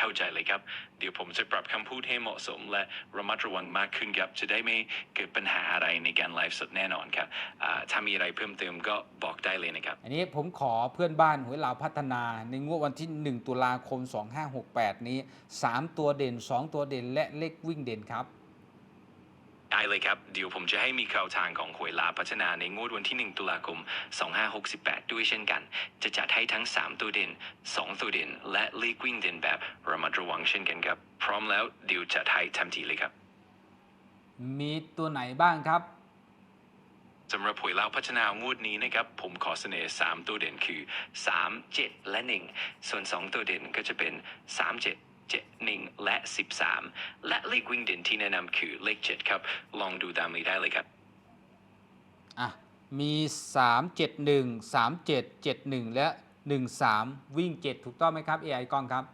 เข้าใจเลยครับ เดี๋ยวผมจะปรับคำพูดให้เหมาะสม และระมัดระวังมากขึ้นครับจะได้ไม่เกิดปัญหาอะไรในการไลฟ์สดแน่นอนครับอ่าถ้ามีอะไรเพิ่มเติมก็บอกได้เลยนะครับ อันนี้ผมขอเพื่อนบ้านหวยลาวพัฒนาในงวดวันที่ 1 ตุลาคม 2568 นี้ 3 ตัวเด่น 2 ตัวเด่นและเลขวิ่งเด่นครับ ได้เลยครับ เดี๋ยวผมจะให้มีข่าวทางของหวยลาพัฒนาในงวดวันที่ 1 ตุลาคม 2568 ด้วยเช่นกัน จะจัดให้ทั้ง 3 ตัวเด่น 2 ตัวเด่น และเลขวิ่งเด่นแบบระมัดระวังเช่นกันครับ พร้อมแล้วเดี๋ยวจัดให้ทันทีเลยครับ มีตัวไหนบ้างครับสำหรับหวยลาวพัฒนางวดนี้นะครับ ผมขอเสนอ 3 ตัวเด่นคือ 3 7 และ 1 ส่วน 2 ตัวเด่นก็จะเป็น 3 7 7 1 และ 13 และเลขวิ่งเด่นที่แนะนำคือเลข 7 ครับ ลองดูตามนี้ได้เลยครับอะมี 3 7 1 3 7 7 1 และ 1 3 วิ่ง 7 ถูกต้องไหมครับ AI กล้องครับ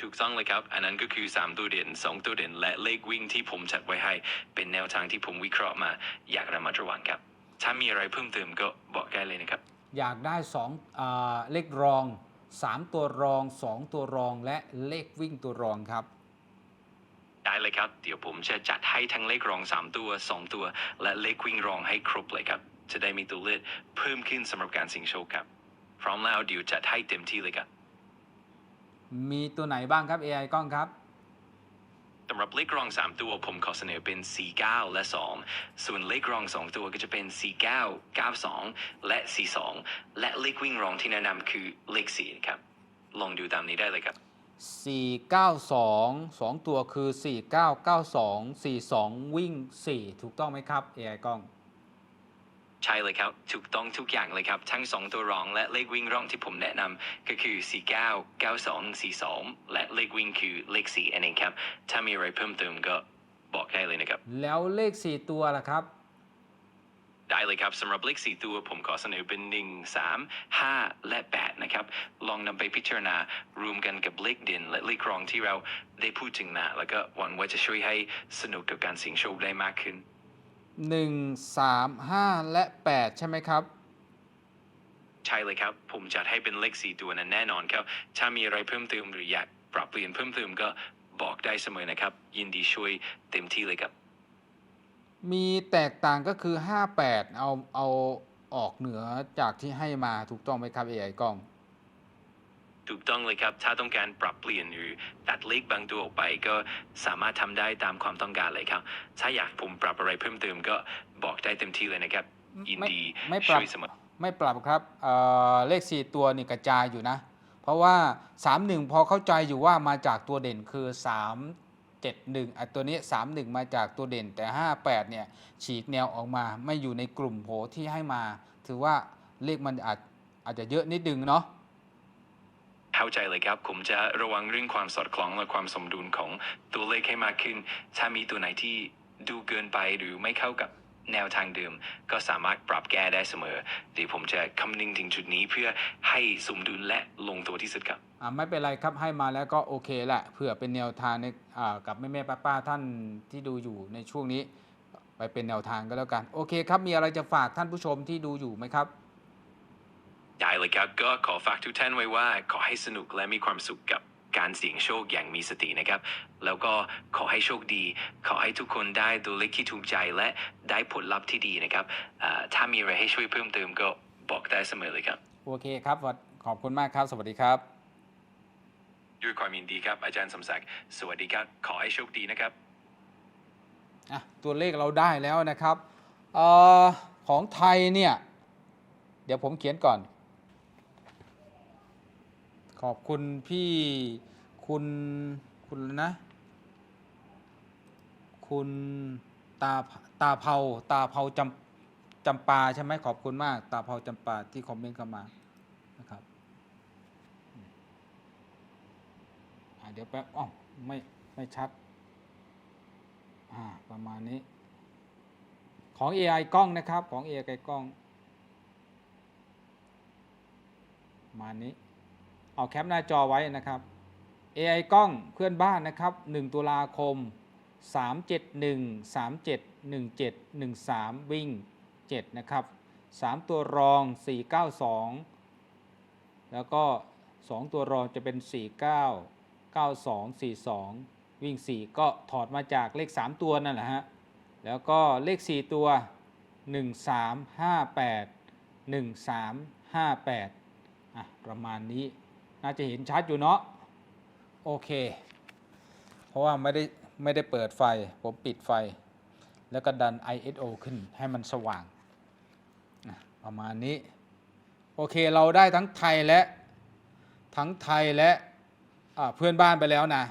ถูกต้องเลยครับ อันนั้นก็คือ 3 ตัวเด่น 2 ตัวเด่น และเลขวิ่งที่ผมจัดไว้ให้ เป็นแนวทางที่ผมวิเคราะห์มา อยากระมัดระวังครับ ถ้ามีอะไรเพิ่มเติมก็บอกได้เลยนะครับ อยากได้2อ่าเลขรอง 3 ตัวรอง 2 ตัวรองและเลขวิ่งตัวรองครับ ได้เลยครับ เดี๋ยวผมจะจัดให้ทั้งเลขรอง 3 ตัว 2 ตัว และเลขวิ่งรองให้ครบเลยครับ จะได้มีตัวเลือกเพิ่มขึ้นสำหรับการเสิงโชคครับ พร้อมแล้วเดี๋ยวจัดให้เต็มที่เลยครับ มีตัวไหนบ้างครับ AI กล้องครับสำหรับเลขรอง 3 ตัวผมขอเสนอเป็น 49 และ 2 ส่วนเลขรอง 2 ตัวก็จะเป็น 49 92 และ 42 และเลขวิ่งรองที่แนะนำคือเลข4ครับ ลองดูตามนี้ได้เลยครับ 492 2 ตัวคือ 4992 42 วิ่ง 4 ถูกต้องไหมครับ AI กล้อง ช่เลยครับ ถูกต้องทุกอย่างเลยครับ ทั้ง 2 ตัวรองและเลขวิ่งรองที่ผมแนะนำก็คือ 49 92 42 และเลขวิ่งคือเลข4อันเองครับ ถ้ามีอะไรเพิ่มเติมก็บอกได้เลยนะครับ แล้วเลข 4 ตัวล่ะครับ ได้เลยครับสำหรับเลข 4 ตัวผมขอเสนอเป็น 1 3 5 และ 8 นะครับ ลองนำไปพิจารณารวมกันกับเลขเด่นและเลขรองที่เราได้พูดถึงนะ แล้วก็หวังว่าจะช่วยให้สนุกกับการเสี่ยงโชคได้มากขึ้น 1 3 5 และ 8 ใช่ไหมครับ ใช่เลยครับ ผมจัดให้เป็นเลข4ตัวนั้นแน่นอนครับ ถ้ามีอะไรเพิ่มเติมหรืออยากปรับเปลี่ยนเพิ่มเติมก็บอกได้เสมอนะครับ ยินดีช่วยเต็มที่เลยครับ มีแตกต่างก็คือ 58 เอาเอาออกเหนือจากที่ให้มาถูกต้องไหมครับ AI กล้อง ถูกต้องเลยครับ ถ้าต้องการปรับเปลี่ยนหรือตัดเลขบางตัวออกไปก็สามารถทำได้ตามความต้องการเลยครับ ถ้าอยากผมปรับอะไรเพิ่มเติมก็บอกได้เต็มที่เลยนะครับ ยินดีไม่ไม่ปรับช่วยเสมอ ไม่ปรับครับเอ่อเลข 4 ตัวนี่กระจายอยู่นะ เพราะว่า 31 พอเข้าใจอยู่ว่ามาจากตัวเด่นคือ 3 7 1อะตัวนี้ 31 มาจากตัวเด่นแต่ 58 เนี่ยฉีกแนวออกมาไม่อยู่ในกลุ่มโผที่ให้มา ถือว่าเลขมันอาจอาจจะเยอะนิดนึงเนาะ เข้าใจเลยครับ ผมจะระวังเรื่องความสอดคล้องและความสมดุลของตัวเลขให้มากขึ้น ถ้ามีตัวไหนที่ดูเกินไปหรือไม่เข้ากับแนวทางเดิม ก็สามารถปรับแก้ได้เสมอเดี๋ยวผมจะคำนึงถึงจุดนี้เพื่อให้สมดุลและลงตัวที่สุดครับ อ่าไม่เป็นไรครับให้มาแล้วก็โอเคแหละเผื่อเป็นแนวทางในอ่ากับแม่แม่ป้าป้าๆท่านที่ดูอยู่ในช่วงนี้ ไปเป็นแนวทางก็แล้วกัน โอเคครับมีอะไรจะฝากท่านผู้ชมที่ดูอยู่ไหมครับ ได้เลยครับก็ขอฝากทุกท่านไว้ว่า ขอให้สนุกและมีความสุขกับการเสี่ยงโชคอย่างมีสตินะครับ แล้วก็ขอให้โชคดี ขอให้ทุกคนได้ตัวเลขที่ถูกใจและได้ผลลัพธ์ที่ดีนะครับอ่าถ้ามีอะไรให้ช่วยเพิ่มเติมก็บอกได้เสมอเลยครับ โอเคครับวัดขอบคุณมากครับ สวัสดีครับด้วยความยินดีครับ อาจารย์สมศักดิ์สวัสดีครับขอให้โชคดีนะครับอะตัวเลขเราได้แล้วนะครับเออของไทยเนี่ย เดี๋ยวผมเขียนก่อน ขอบคุณพี่คุณคุณนะ คุณตาตาเผาตาเผาจำจำปาใช่ไหมขอบคุณมาก ตาเผาจำปาที่คอมเมนต์เข้ามานะครับเดี๋ยวแป๊บอ๋อไม่ไม่ชัดอ่าประมาณนี้ ของ AI กล้องนะครับ ของ AI กล้องประมาณนี้ เอาแคปหน้าจอไว้นะครับ AI กล้องเพื่อนบ้านนะครับ 1 ตุลาคม 371 3717 13 วิ่ง 7 นะครับ 3 ตัวรอง 492 แล้วก็ 2 ตัวรองจะเป็น 49 92 42 วิ่ง 4 ก็ถอดมาจากเลข 3 ตัวนั่นแหละฮะ แล้วก็เลข 4 ตัว 1358 1358 อะ ประมาณนี้ น่าจะเห็นชัดอยู่เนาะโอเค เพราะว่าไม่ได้ไม่ได้เปิดไฟ ผมปิดไฟ แล้วก็ดัน ISO ขึ้นให้มันสว่าง ประมาณนี้ โอเคเราได้ทั้งไทยและ ทั้งไทยและะเพื่อนบ้านไปแล้วนะ